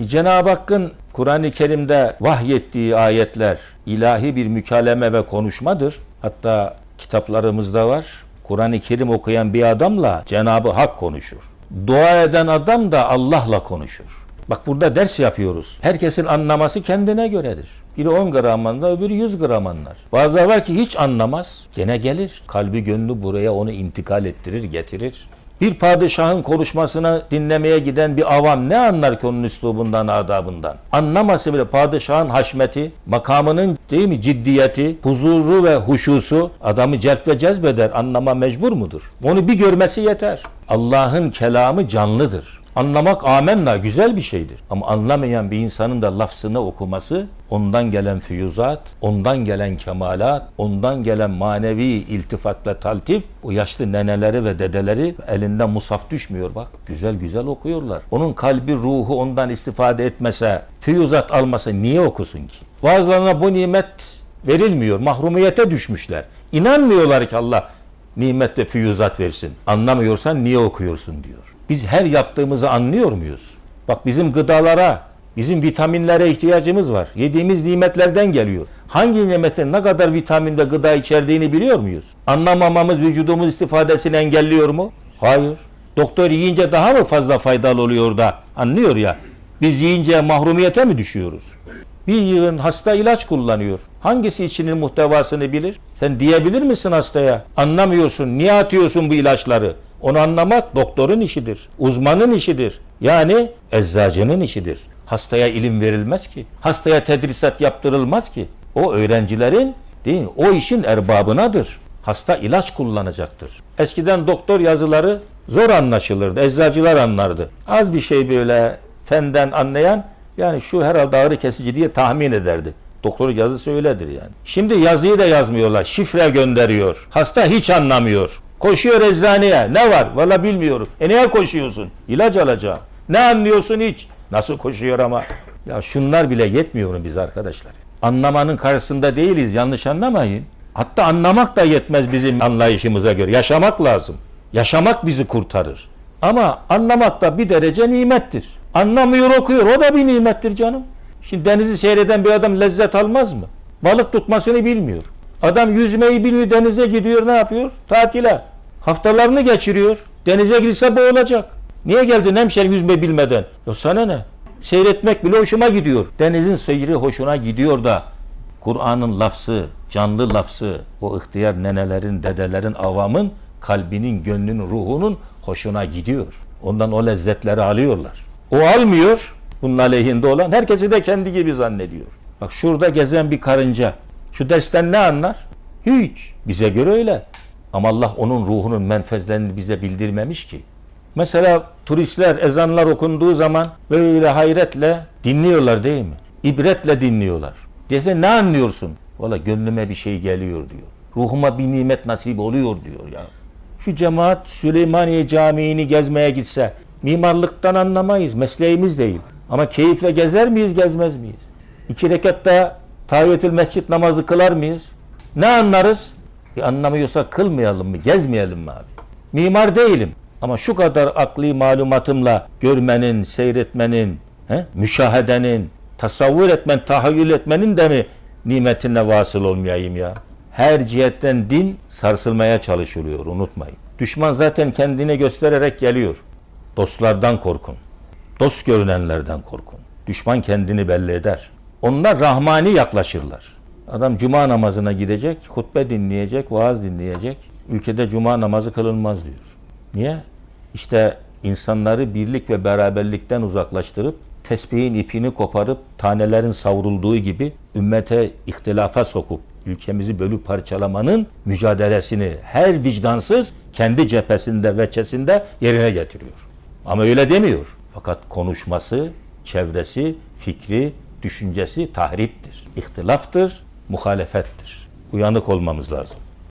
Cenab-ı Hakk'ın Kur'an-ı Kerim'de vahyettiği ayetler ilahi bir mükaleme ve konuşmadır. Hatta kitaplarımızda var. Kur'an-ı Kerim okuyan bir adamla Cenab-ı Hak konuşur. Dua eden adam da Allah'la konuşur. Bak burada ders yapıyoruz. Herkesin anlaması kendine göredir. Biri 10 gram anlar, öbürü 100 gram anlar. Bazıları var ki hiç anlamaz. Gene gelir. Kalbi gönlü buraya onu intikal ettirir, getirir. Bir padişahın konuşmasını dinlemeye giden bir avam ne anlar ki onun üslubundan, adabından? Anlaması bile padişahın haşmeti, makamının değil mi ciddiyeti, huzuru ve huşusu adamı celp ve cezbeder. Anlama mecbur mudur? Onu bir görmesi yeter. Allah'ın kelamı canlıdır. Anlamak amenna güzel bir şeydir. Ama anlamayan bir insanın da lafzını okuması, ondan gelen füyuzat, ondan gelen kemalat, ondan gelen manevi iltifat ve taltif, o yaşlı neneleri ve dedeleri elinden musaf düşmüyor bak. Güzel güzel okuyorlar. Onun kalbi, ruhu ondan istifade etmese, füyuzat almasa niye okusun ki? Bazılarına bu nimet verilmiyor. Mahrumiyete düşmüşler. İnanmıyorlar ki Allah nimet ve füyuzat versin. Anlamıyorsan niye okuyorsun diyor. Biz her yaptığımızı anlıyor muyuz? Bak bizim gıdalara, bizim vitaminlere ihtiyacımız var. Yediğimiz nimetlerden geliyor. Hangi nimetin ne kadar vitamin ve gıda içerdiğini biliyor muyuz? Anlamamamız vücudumuz istifadesini engelliyor mu? Hayır. Doktor yiyince daha mı fazla faydalı oluyor da anlıyor ya. Biz yiyince mahrumiyete mi düşüyoruz? Bir yığın hasta ilaç kullanıyor. Hangisi içinin muhtevasını bilir? Sen diyebilir misin hastaya? Anlamıyorsun. Niye atıyorsun bu ilaçları? Onu anlamak doktorun işidir. Uzmanın işidir. Yani eczacının işidir. Hastaya ilim verilmez ki. Hastaya tedrisat yaptırılmaz ki. O öğrencilerin değil? O işin erbabınadır. Hasta ilaç kullanacaktır. Eskiden doktor yazıları zor anlaşılırdı. Eczacılar anlardı. Az bir şey böyle fenden anlayan yani şu herhalde ağrı kesici diye tahmin ederdi. Doktor yazısı öyledir yani. Şimdi yazıyı da yazmıyorlar. Şifre gönderiyor. Hasta hiç anlamıyor. Koşuyor eczaneye. Ne var? Valla bilmiyorum. E neye koşuyorsun? İlaç alacağım. Ne anlıyorsun hiç? Nasıl koşuyor ama? Ya şunlar bile yetmiyor biz arkadaşlar? Anlamanın karşısında değiliz. Yanlış anlamayın. Hatta anlamak da yetmez bizim anlayışımıza göre. Yaşamak lazım. Yaşamak bizi kurtarır. Ama anlamak da bir derece nimettir. Anlamıyor okuyor. O da bir nimettir canım. Şimdi denizi seyreden bir adam lezzet almaz mı? Balık tutmasını bilmiyor. Adam yüzmeyi bilmiyor, denize gidiyor, ne yapıyor? Tatile. Haftalarını geçiriyor. Denize girse boğulacak. Niye geldin hemşerim yüzme bilmeden? Ya sana ne? Seyretmek bile hoşuma gidiyor. Denizin seyri hoşuna gidiyor da Kur'an'ın lafzı, canlı lafzı, o ihtiyar nenelerin, dedelerin, avamın kalbinin, gönlünün, ruhunun hoşuna gidiyor. Ondan o lezzetleri alıyorlar. O almıyor, bunun aleyhinde olan herkesi de kendi gibi zannediyor. Bak şurada gezen bir karınca şu dersten ne anlar? Hiç. Bize göre öyle. Ama Allah onun ruhunun menfezlerini bize bildirmemiş ki. Mesela turistler ezanlar okunduğu zaman böyle hayretle dinliyorlar değil mi? İbretle dinliyorlar. Dese ne anlıyorsun? Valla gönlüme bir şey geliyor diyor. Ruhuma bir nimet nasip oluyor diyor ya. Şu cemaat Süleymaniye Camii'ni gezmeye gitse mimarlıktan anlamayız. Mesleğimiz değil. Ama keyifle gezer miyiz, gezmez miyiz? İki rekatta tahiyyetül mescit namazı kılar mıyız? Ne anlarız? E anlamıyorsa kılmayalım mı, gezmeyelim mi abi? Mimar değilim. Ama şu kadar akli malumatımla görmenin, seyretmenin, he, müşahedenin, tasavvur etmen, tahayyül etmenin de mi nimetine vasıl olmayayım ya? Her cihetten din sarsılmaya çalışılıyor, unutmayın. Düşman zaten kendini göstererek geliyor. Dostlardan korkun. Dost görünenlerden korkun. Düşman kendini belli eder. Onlar rahmani yaklaşırlar. Adam cuma namazına gidecek, hutbe dinleyecek, vaaz dinleyecek. Ülkede cuma namazı kılınmaz diyor. Niye? İşte insanları birlik ve beraberlikten uzaklaştırıp tesbihin ipini koparıp tanelerin savrulduğu gibi ümmete ihtilafa sokup ülkemizi bölüp parçalamanın mücadelesini her vicdansız kendi cephesinde veçesinde yerine getiriyor. Ama öyle demiyor. Fakat konuşması, çevresi, fikri, düşüncesi tahriptir. İhtilaftır, muhalefettir. Uyanık olmamız lazım.